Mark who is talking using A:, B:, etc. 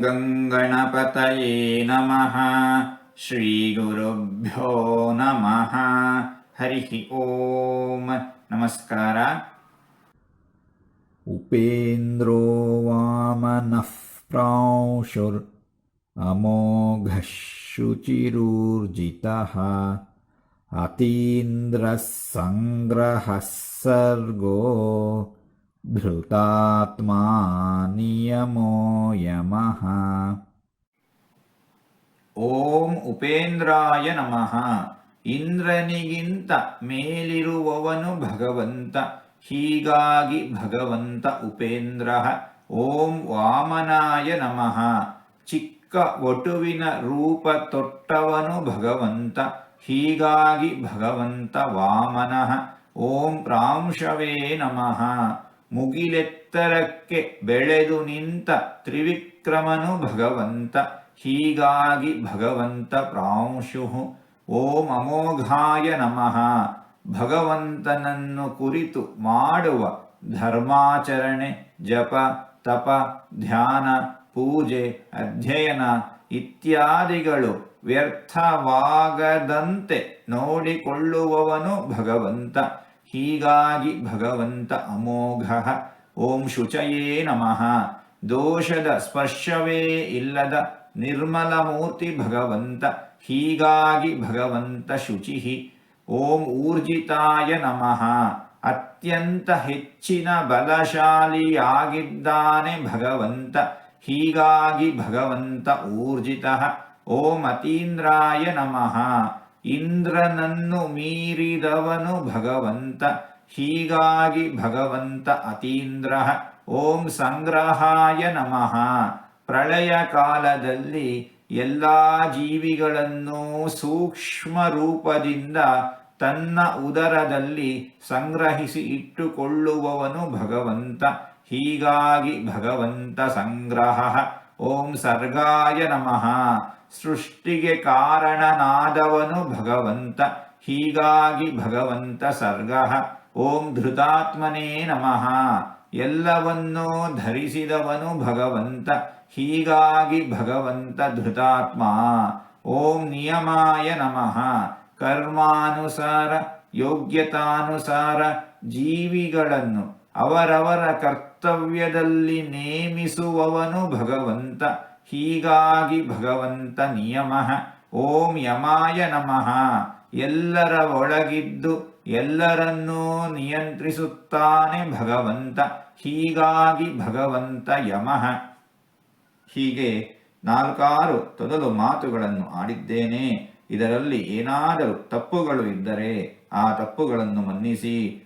A: गङ्गणपतये नमः। श्रीगुरुभ्यो नमः। हरिः ॐ नमस्कार।
B: उपेन्द्रो वामनः अमोघ शुचिरूर्जितः। अतीन्द्रः सङ्ग्रहः सर्गो धृतात्मा नियमो यमः
A: ಓಂ ಉಪೇಂದ್ರಾಯ ನಮಃ ಇಂದ್ರನಿಗಿಂತ ಮೇಲಿರುವವನು ಭಗವಂತ ಹೀಗಾಗಿ ಭಗವಂತ ಉಪೇಂದ್ರ ಓಂ ವಾಮನಾಯ ನಮಃ ಚಿಕ್ಕ ವಟುವಿನ ರೂಪ ತೊಟ್ಟವನು ಭಗವಂತ ಹೀಗಾಗಿ ಭಗವಂತ ವಾಮನಃ ಓಂ ಪ್ರಾಂಶವೇ ನಮಃ ಮುಗಿಲೆತ್ತರಕ್ಕೆ ಬೆಳೆದು ನಿಂತ ತ್ರಿವಿಕ್ರಮನು ಭಗವಂತ. ಹೀಗಾಗಿ ಭಗವಂತ ಪ್ರಾಂಶು ಓಂ ಅಮೋಘಾಯ ನಮಃ. ಭಗವಂತನನ್ನು ಕುರಿತು ಮಾಡುವ ಧರ್ಮಾಚರಣೆ, ಜಪ, ತಪ, ಧ್ಯಾನ, ಪೂಜೆ, ಅಧ್ಯಯನ ಇತ್ಯಾದಿಗಳು ವ್ಯರ್ಥವಾಗದಂತೆ ನೋಡಿಕೊಳ್ಳುವವನು ಭಗವಂತ. ಹೀಗಾಗಿ ಭಗವಂತ ಅಮೋಘ, ಓಂ ಶುಚಯೇ ನಮಃ. ದೋಷದ ಸ್ಪರ್ಶವೇ ಇಲ್ಲದ ನಿರ್ಮಲ ಮೂರ್ತಿ ಭಗವಂತ, ಹೀಗಾಗಿ ಭಗವಂತ ಶುಚಿ. ಓಂ ಊರ್ಜಿತಾಯ ನಮಃ. ಅತ್ಯಂತ ಹೆಚ್ಚಿನ ಬಲಶಾಲಿಯಾಗಿದ್ದಾನೆ ಭಗವಂತ, ಹೀಗಾಗಿ ಭಗವಂತ ಊರ್ಜಿತ. ಓಂ ಅತೀಂದ್ರಾಯ ನಮಃ. ಇಂದ್ರನನ್ನು ಮೀರಿದವನು ಭಗವಂತ, ಹೀಗಾಗಿ ಭಗವಂತ ಅತೀಂದ್ರ. ಓಂ ಸಂಗ್ರಹಾಯ ನಮಃ. ಪ್ರಳಯ ಕಾಲದಲ್ಲಿ ಎಲ್ಲ ಜೀವಿಗಳನ್ನು ಸೂಕ್ಷ್ಮ ರೂಪದಿಂದ ತನ್ನ ಉದರದಲ್ಲಿ ಸಂಗ್ರಹಿಸಿ ಇಟ್ಟುಕೊಳ್ಳುವವನು ಭಗವಂತ, ಹೀಗಾಗಿ ಭಗವಂತ ಸಂಗ್ರಹ. ಓಂ ಸರ್ಗಾಯ ನಮಃ. ಸೃಷ್ಟಿಗೆ ಕಾರಣನಾದವನು ಭಗವಂತ, ಹೀಗಾಗಿ ಭಗವಂತ ಸರ್ಗ. ಓಂ ಧೃತಾತ್ಮನೇ ನಮಃ. ಎಲ್ಲವನ್ನೂ ಧರಿಸಿದವನು ಭಗವಂತ, ಹೀಗಾಗಿ ಭಗವಂತ ಧೃತಾತ್ಮ. ಓಂ ನಿಯಮಾಯ ನಮಃ. ಕರ್ಮಾನುಸಾರ, ಯೋಗ್ಯತಾನುಸಾರ ಜೀವಿಗಳನ್ನು ಅವರವರ ಕರ್ತವ್ಯದಲ್ಲಿ ನೇಮಿಸುವವನು ಭಗವಂತ, ಹೀಗಾಗಿ ಭಗವಂತ ನಿಯಮ. ಓಂ ಯಮಾಯ ನಮಃ. ಎಲ್ಲರ ಒಳಗಿದ್ದು ಎಲ್ಲರನ್ನೂ ನಿಯಂತ್ರಿಸುತ್ತಾನೆ ಭಗವಂತ, ಹೀಗಾಗಿ ಭಗವಂತ ಯಮಃ. ಹೀಗೆ ನಾಲ್ಕಾರು ತೊದಲು ಮಾತುಗಳನ್ನು ಆಡಿದ್ದೇನೆ. ಇದರಲ್ಲಿ ಏನಾದರೂ ತಪ್ಪುಗಳು ಇದ್ದರೆ ಆ ತಪ್ಪುಗಳನ್ನು ಮನ್ನಿಸಿ.